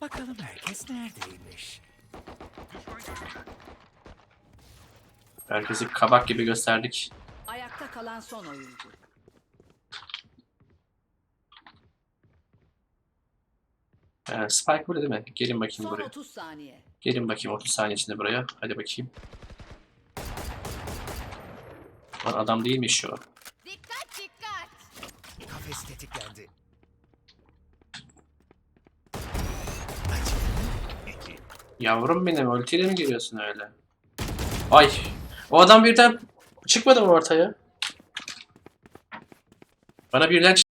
Bakalım herkes neredeymiş? Herkesi kabak gibi gösterdik. Ayakta kalan son oyuncu. Ee, Spike burada değil mi? Gelin bakayım Son buraya. 30 saniye. Gelin bakayım 30 saniye içinde buraya. Hadi bakayım. Lan adam değilmiş şu. Dikkat dikkat. Kafes tetiklendi. Yavrum benim ultiyle mi giriyorsun öyle? Ay. O adam birden çıkmadı mı ortaya? Bana birden